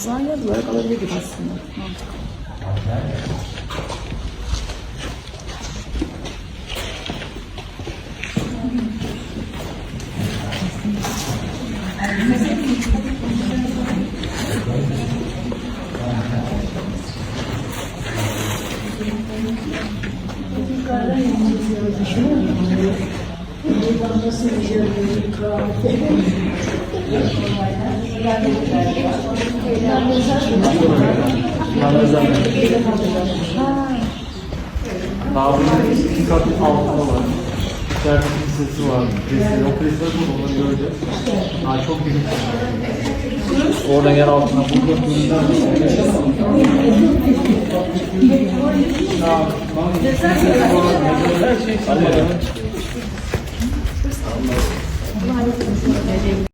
Zarya olarak alabilirdik aslında. Mantıklı. Daha bunun iki kat altında var. İçeride bir sesi var. Resim, o presler burada onları göreceğiz. Ha, çok büyük. Orada yer altına bölümler Her şey